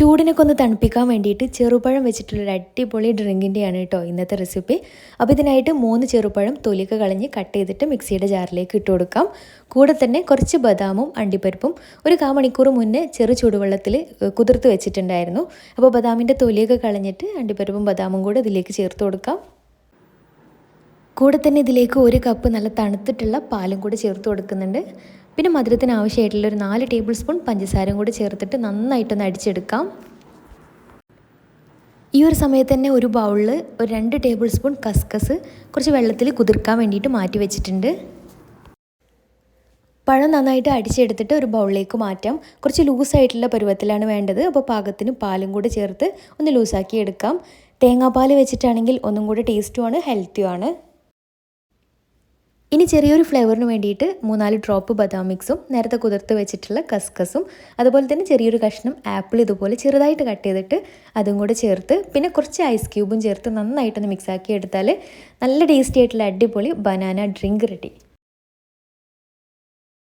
ചൂടിനൊക്കെ ഒന്ന് തണുപ്പിക്കാൻ വേണ്ടിയിട്ട് ചെറുപഴം വെച്ചിട്ടുള്ളൊരു അടിപൊളി ഡ്രിങ്കിന്റെയാണ് കേട്ടോ ഇന്നത്തെ റെസിപ്പി. അപ്പോൾ ഇതിനായിട്ട് മൂന്ന് ചെറുപഴം തൊലിക്ക് കളഞ്ഞ് കട്ട് ചെയ്തിട്ട് മിക്സിയുടെ ജാറിലേക്ക് ഇട്ട് കൊടുക്കാം. കൂടെ തന്നെ കുറച്ച് ബദാമും അണ്ടിപ്പരിപ്പും ഒരു കാ മണിക്കൂർ മുന്നേ ചെറു ചൂടുവെള്ളത്തിൽ കുതിർത്ത് വെച്ചിട്ടുണ്ടായിരുന്നു. അപ്പോൾ ബദാമിന്റെ തൊലിയൊക്കെ കളഞ്ഞിട്ട് അണ്ടിപ്പരിപ്പും ബദാമും കൂടെ ഇതിലേക്ക് ചേർത്ത് കൊടുക്കാം. കൂടെ തന്നെ ഇതിലേക്ക് ഒരു കപ്പ് നല്ല തണുത്തിട്ടുള്ള പാലും കൂടെ ചേർത്ത് കൊടുക്കുന്നുണ്ട്. പിന്നെ മധുരത്തിന് ആവശ്യമായിട്ടുള്ള ഒരു നാല് ടേബിൾ സ്പൂൺ പഞ്ചസാരയും കൂടി ചേർത്തിട്ട് നന്നായിട്ടൊന്ന് അടിച്ചെടുക്കാം. ഈ ഒരു സമയത്ത് തന്നെ ഒരു ബൗളിൽ ഒരു രണ്ട് ടേബിൾ സ്പൂൺ കസ്കസ് കുറച്ച് വെള്ളത്തിൽ കുതിർക്കാൻ വേണ്ടിയിട്ട് മാറ്റി വെച്ചിട്ടുണ്ട്. പഴം നന്നായിട്ട് അടിച്ചെടുത്തിട്ട് ഒരു ബൗളിലേക്ക് മാറ്റാം. കുറച്ച് ലൂസായിട്ടുള്ള പരുവത്തിലാണ് വേണ്ടത്. അപ്പോൾ പാകത്തിന് പാലും കൂടി ചേർത്ത് ഒന്ന് ലൂസാക്കി എടുക്കാം. തേങ്ങാപ്പാൽ വെച്ചിട്ടാണെങ്കിൽ ഒന്നും കൂടി ടേസ്റ്റുമാണ് ഹെൽത്തിയുമാണ് ഇനി ചെറിയൊരു ഫ്ലേവറിന് വേണ്ടിയിട്ട് മൂന്നാൽ ഡ്രോപ്പ് ബദാം മിക്സും നേരത്തെ കുതിർത്ത് വെച്ചിട്ടുള്ള കസ്കസും അതുപോലെ തന്നെ ചെറിയൊരു കഷ്ണം ആപ്പിൾ ഇതുപോലെ ചെറുതായിട്ട് കട്ട് ചെയ്തിട്ട് അതും കൂടെ ചേർത്ത് പിന്നെ കുറച്ച് ഐസ് ക്യൂബും ചേർത്ത് നന്നായിട്ടൊന്ന് മിക്സാക്കി എടുത്താൽ നല്ല ടേസ്റ്റി ആയിട്ടുള്ള അടിപൊളി ബനാന ഡ്രിങ്ക് റെഡി